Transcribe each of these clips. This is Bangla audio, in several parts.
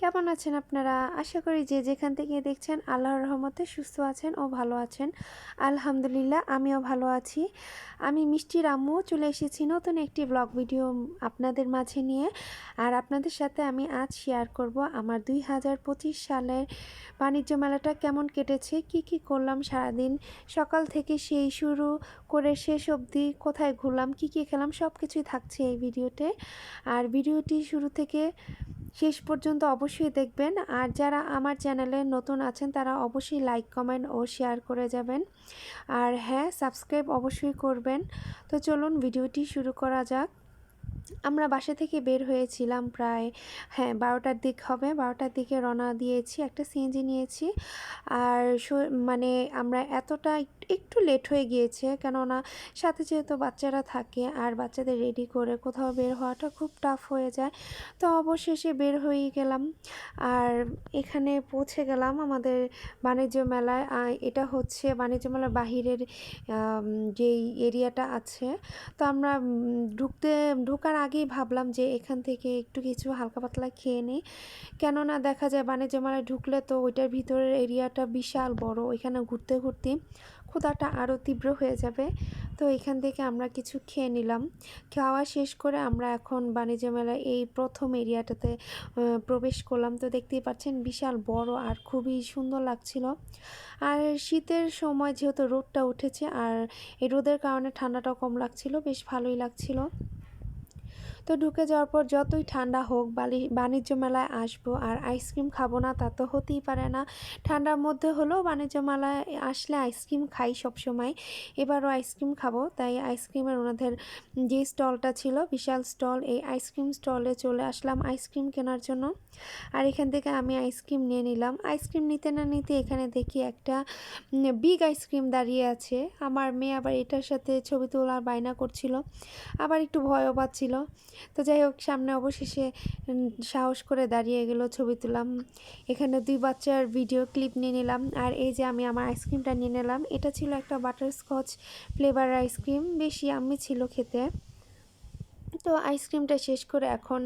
কেমন আছেন আপনারা? আশা করি যে যেখান থেকে দেখছেন আল্লাহর রহমতে সুস্থ আছেন ও ভালো আছেন। আলহামদুলিল্লাহ, আমিও ভালো আছি। আমি মিষ্টি রাম্মু চলে এসেছি নতুন একটি ব্লগ ভিডিও আপনাদের মাঝে নিয়ে। আর আপনাদের সাথে আমি আজ শেয়ার করব আমার দুই হাজার পঁচিশ সালের বাণিজ্য মেলাটা কেমন কেটেছে, কি কি করলাম সারাদিন, সকাল থেকে সেই শুরু করে শেষ অবধি কোথায় ঘুরলাম, কি কি খেলাম সব কিছুই থাকছে এই ভিডিওতে। আর ভিডিওটি শুরু থেকে শেষ পর্যন্ত অবশ্যই দেখবেন। আর যারা আমার চ্যানেলে নতুন আছেন, তারা অবশ্যই লাইক, কমেন্ট ও শেয়ার করে যাবেন। আর হ্যাঁ সাবস্ক্রাইব অবশ্যই করবেন। তো চলুন, ভিডিওটি শুরু করা যাক। আমরা বাসা থেকে বের হয়েছিলাম প্রায় হ্যাঁ বারোটার দিক হবে। বারোটার দিকে রওনা দিয়েছি, একটা সিএনজি নিয়েছি। আর মানে আমরা এতটা একটু লেট হয়ে গিয়েছে, কেননা সাথে যেহেতু বাচ্চারা থাকে আর বাচ্চাদের রেডি করে কোথাও বের হওয়াটা খুব টাফ হয়ে যায়, তো অবশেষে বের হয়ে গেলাম। আর এখানে পৌঁছে গেলাম আমাদের বাণিজ্য মেলায়। এটা হচ্ছে বাণিজ্য মেলার বাহিরের যেই এরিয়াটা আছে। তো আমরা ঢুকতে, ঢোকার আগেই ভাবলাম যে এখান থেকে একটু কিছু হালকা পাতলা খেয়ে নিই। কেননা দেখা যায় বাণিজ্য মেলায় ঢুকলে তো ওইটার ভিতরের এরিয়াটা বিশাল বড়, ওইখানে ঘুরতে ঘুরতে ক্ষুধাটা আরও তীব্র হয়ে যাবে। তো এখান থেকে আমরা কিছু খেয়ে নিলাম। খাওয়া শেষ করে আমরা এখন বাণিজ্য মেলায় এই প্রথম এরিয়াটাতে প্রবেশ করলাম। তো দেখতেই পাচ্ছেন বিশাল বড় আর খুবই সুন্দর লাগছিল। আর শীতের সময় যেহেতু রোদটা উঠেছে, আর এই রোদের কারণে ঠান্ডাটাও কম লাগছিল, বেশ ভালোই লাগছিল। তো ঢুকে যাওয়ার পর যতই ঠান্ডা হোক, বালি, বাণিজ্য মেলায় আসব আর আইসক্রিম খাব না, তা তো হতেই পারে না। ঠান্ডার মধ্যে হলেও বাণিজ্য মেলায় আসলে আইসক্রিম খাই সবসময়। এবারও আইসক্রিম খাব, তাই আইসক্রিমের ওনাদের যে স্টলটা ছিল, বিশাল স্টল, এই আইসক্রিম স্টলে চলে আসলাম আইসক্রিম কেনার জন্য। আর এখান থেকে আমি আইসক্রিম নিয়ে নিলাম। আইসক্রিম নিতে না নিতে এখানে দেখি একটা বিগ আইসক্রিম দাঁড়িয়ে আছে। আমার মেয়ে আবার এটার সাথে ছবি তোলার বায়না করছিল। আবার একটু ভয়ও পাচ্ছিল। তো যাই হোক, সামনে অবশেষে সাহস করে দাঁড়িয়ে গেল ছবি তুলাম। এখানে দুই বাচ্চার ভিডিও ক্লিপ নিয়ে নিলাম। আর এই যে আমি আমার আইসক্রিমটা নিয়ে নিলাম, এটা ছিল একটা বাটারস্কচ ফ্লেভার আইসক্রিম বেশি আমি ছিল খেতে। তো আইসক্রিমটা শেষ করে এখন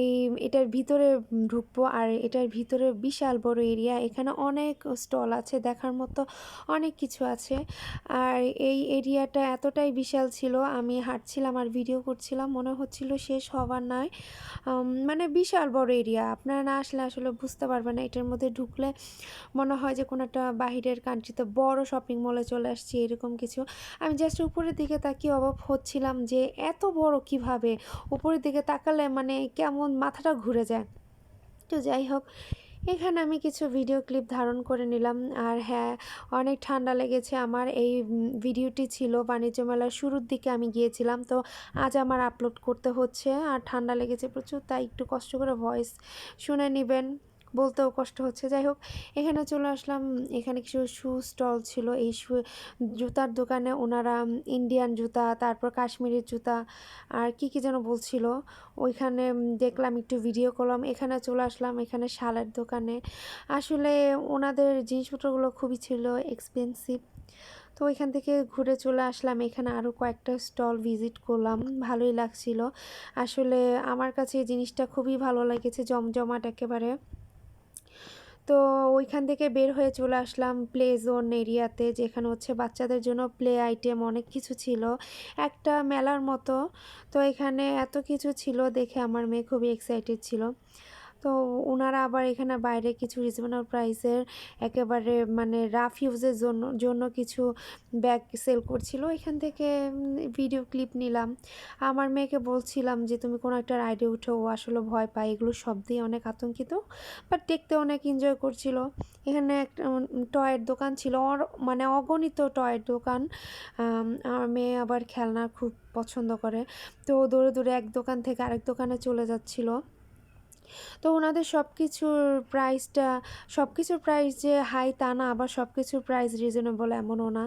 এই এটার ভিতরে ঢুকবো। আর এটার ভিতরে বিশাল বড় এরিয়া। এখানে অনেক স্টল আছে, দেখার মতো অনেক কিছু আছে। আর এই এরিয়াটা এতটাই বিশাল ছিল, আমি হাঁটছিলাম আর ভিডিও করছিলাম, মনে হচ্ছিল শেষ হবার নয়। মানে বিশাল বড় এরিয়া। আপনারা না আসলে আসলে বুঝতে পারবেন না, এটার মধ্যে ঢুকলে মনে হয় যে কোনো একটা বাহিরের কান্ট্রিতে বড় শপিং মলে চলে আসছি, এরকম কিছু। আমি জাস্ট উপরের দিকে তাকিয়ে অভাব হচ্ছিলাম যে এত বড় কীভাবে উপরের দিকে তাকালে মানে কেমন মাথাটা ঘুরে যায়। তো যাই হোক, এখানে আমি কিছু ভিডিও ক্লিপ ধারণ করে নিলাম। আর হ্যাঁ অনেক ঠান্ডা লেগেছে। আমার এই ভিডিওটি ছিল বাণিজ্য মেলার শুরুর দিকে আমি গিয়েছিলাম। তো আজ আমার আপলোড করতে হচ্ছে। আর ঠান্ডা লেগেছে প্রচুর, তাই একটু কষ্ট করে ভয়েস শুনে নেবেন। বলতেও কষ্ট হচ্ছে। যাই হোক, এখানে চলে আসলাম। এখানে কিছু শু স্টল ছিল। এই শু জুতার দোকানে ওনারা ইন্ডিয়ান জুতা, তারপর কাশ্মীরের জুতা আর কি কি যেন বলছিল। ওইখানে দেখলাম, একটু ভিডিও করলাম। এখানে চলে আসলাম, এখানে শালের দোকানে। আসলে ওনাদের জিনিসপত্রগুলো খুবই ছিল এক্সপেন্সিভ তো ওইখান থেকে ঘুরে চলে আসলাম। এখানে আরও কয়েকটা স্টল ভিজিট করলাম। ভালোই লাগছিল। আসলে আমার কাছে এই জিনিসটা খুবই ভালো লেগেছে, জমজমাট একেবারে। তো ওইখান থেকে বের হয়ে চলে আসলাম প্লে জোন এরিয়াতে, যেখানে হচ্ছে বাচ্চাদের জন্য প্লে আইটেম অনেক কিছু ছিল। একটা মেলার মতো। তো এখানে এত কিছু ছিল দেখে আমার মেয়ে খুবই এক্সাইটেড ছিল। তো ওনারা আবার এখানে বাইরে কিছু রিজনেবল প্রাইসের একেবারে মানে রাফ ইউজের জন্য জন্য কিছু ব্যাগ সেল করছিল। এখান থেকে ভিডিও ক্লিপ নিলাম। আমার মেয়েকে বলছিলাম যে, তুমি কোনো একটা রাইডে উঠো, ও আসলে ভয় পায়। এগুলো সব দিয়ে অনেক আতঙ্কিত বাট দেখতে অনেক এনজয় করছিল। এখানে একটা টয়ের দোকান ছিল মানে অগণিত টয়ের দোকান। আমার মেয়ে আবার খেলনা খুব পছন্দ করে। তো দৌড়ে দৌড়ে এক দোকান থেকে আরেক দোকানে চলে যাচ্ছিল। তো ওনাদের সব কিছুর প্রাইসটা সব কিছুর প্রাইস যে হাই তা না, আবার সব কিছুর প্রাইস রিজনেবল এমনও না।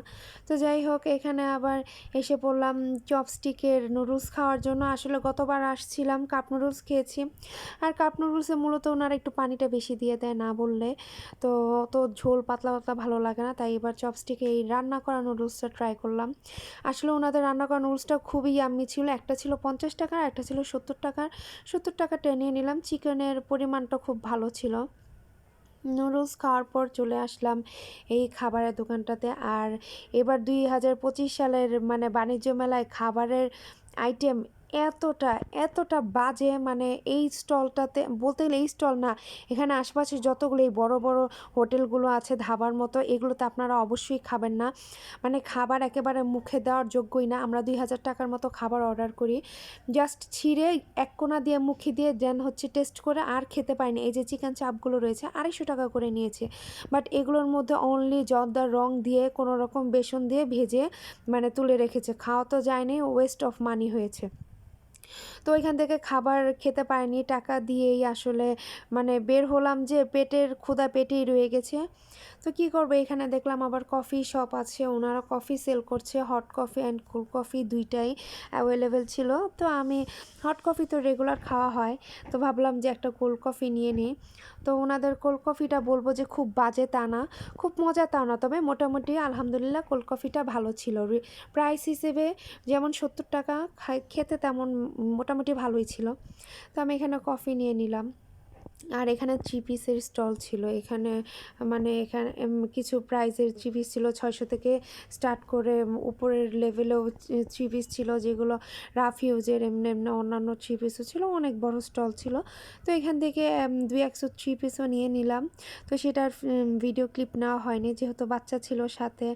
তো যাই হোক, এখানে আবার এসে পড়লাম চপস্টিকের নুডলস খাওয়ার জন্য। আসলে গতবার আসছিলাম কাপ নুডলস খেয়েছি। আর কাপ নুডলসে মূলত ওনারা একটু পানিটা বেশি দিয়ে দেয় না বললে। তো তো ঝোল পাতলা পাতলা ভালো লাগে না, তাই এবার চপস্টিকে এই রান্না করা নুডলসটা ট্রাই করলাম। আসলে ওনাদের রান্না করা নুডলসটা খুবই আম্মি ছিল। একটা ছিল পঞ্চাশ টাকার একটা ছিল সত্তর টাকার। সত্তর টাকা টেনে নিলাম। চিকেনের পরিমাণটা খুব ভালো ছিল। নুডলস খাওয়ার পর চলে আসলাম এই খাবারের দোকানটাতে। আর এবার দুই হাজার পঁচিশ সালের মানে বাণিজ্য মেলায় খাবারের আইটেম এতটা এতটা বাজে মানে এই স্টলটাতে, বলতে গেলে এই স্টল না, এখানে আশপাশে যতগুলো এই বড় বড় হোটেলগুলো আছে ধাবার মতো, এগুলোতে আপনারা অবশ্যই খাবেন না। মানে খাবার একেবারে মুখে দেওয়ার যোগ্যই না, আমরা দুই হাজার টাকার মতো খাবার অর্ডার করি। জাস্ট ছিঁড়ে এক কোনা দিয়ে মুখে দিয়ে দেন হচ্ছে টেস্ট করে আর খেতে পাইনি এই যে চিকেন চাপগুলো রয়েছে, আড়াইশো টাকা করে নিয়েছে। বাট এগুলোর মধ্যে অনলি জর্দার রং দিয়ে, কোনো রকম বেসন দিয়ে ভেজে মানে তুলে রেখেছে। খাওয়া তো যায়নি ওয়েস্ট অফ মানি হয়েছে। তো ওইখান থেকে খাবার খেতে পারিনি, টাকা দিয়েই আসলে মানে বের হলাম যে পেটের ক্ষুধা পেটেই রয়ে গেছে। তো কি করব, এখানে দেখলাম আবার কফি শপ আছে, ওনারা কফি সেল করছে, hot coffee and cold coffee দুইটাই অ্যাভেলেবেল ছিল। তো আমি, হট কফি তো রেগুলার খাওয়া হয়, তো ভাবলাম যে একটা কোল্ড কফি নিয়ে নিই। তো ওনাদের কোল্ড কফিটা বলব যে খুব বাজে তা না, খুব মজা তা না, তবে মোটামুটি আলহামদুলিল্লাহ কোল্ড কফিটা ভালো ছিল। প্রাইস হিসেবে যেমন সত্তর টাকা খেতে তেমন মোটামুটি ভালোই ছিল। তো আমি এখানে কফি নিয়ে নিলাম। আর এখানে থ্রি পিসের স্টল ছিল। এখানে মানে এখানে কিছু প্রাইজের থ্রি পিস ছিল। ছয়শো থেকে স্টার্ট করে উপরের লেভেলেও থ্রি পিস ছিল, যেগুলো রাফ ইউজের এমনি এমনি অন্যান্য থ্রি পিসও ছিল, অনেক বড় স্টল ছিল। তো এখান থেকে দুই একশো থ্রি পিসও নিয়ে নিলাম। তো সেটার ভিডিও ক্লিপ নেওয়া হয়নি। যেহেতু বাচ্চা ছিল সাথে,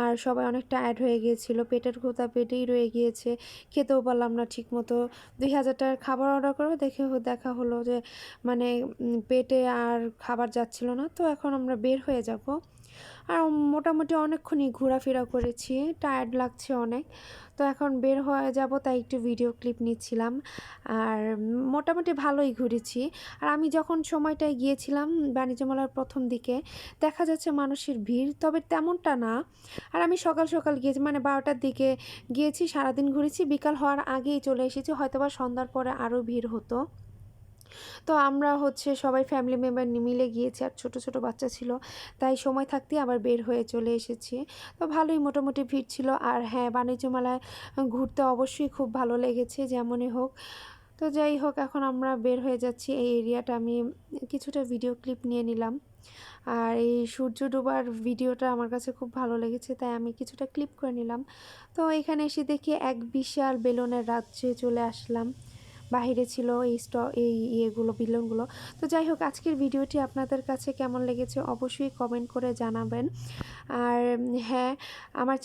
আর সবাই অনেক টায়ার্ড হয়ে গিয়েছিল। পেটের ক্ষুতা পেটেই রয়ে গিয়েছে। খেতেও পারলাম না ঠিক মতো দুই হাজার টাকার খাবার অর্ডার করব দেখে দেখা হলো যে মানে পেটে আর খাবার যাচ্ছিল না, তো এখন আমরা বের হয়ে যাব। আর মোটামুটি অনেকক্ষণই ঘোরাফেরা করেছি টায়ার্ড লাগছে অনেক। তো এখন বের হয়ে যাব, তাই একটু ভিডিও ক্লিপ নিচ্ছিলাম। আর মোটামুটি ভালোই ঘুরেছি। আর আমি যখন সময়টায় গিয়েছিলাম বাণিজ্য মেলার প্রথম দিকে, দেখা যাচ্ছে মানুষের ভিড়, তবে তেমনটা না। আর আমি সকাল সকাল গিয়েছি মানে বারোটার দিকে গিয়েছি, সারাদিন ঘুরেছি। বিকাল হওয়ার আগেই চলে এসেছি, হয়তোবা সন্ধ্যার পরে আরও ভিড় হতো। তো আমরা হচ্ছে সবাই ফ্যামিলি মেম্বার মিলে গিয়েছি আর ছোট ছোট বাচ্চা ছিল। তাই সময় থাকতেই আবার বের হয়ে চলে এসেছি। তো ভালোই মোটামুটি ভিড় ছিল। আর হ্যাঁ বাণিজ্য মেলায় ঘুরতে অবশ্যই খুব ভালো লেগেছে, যেমনই হোক। তো যাই হোক, এখন আমরা বের হয়ে যাচ্ছি। এই এরিয়াটা আমি কিছুটা ভিডিও ক্লিপ নিয়ে নিলাম। আর এই সূর্য ডোবার ভিডিওটা আমার কাছে খুব ভালো লেগেছে, তাই আমি কিছুটা ক্লিপ করে নিলাম। তো এখানে এসে দেখি এক বিশাল বেলুনের রাজ্যে চলে আসলাম। বাহিরে ছিল, এই স্ট এই ইয়েগুলো বিলনগুলো তো যাই হোক, আজকের ভিডিওটি আপনাদের কাছে কেমন লেগেছে অবশ্যই কমেন্ট করে জানাবেন। আর হ্যাঁ আমার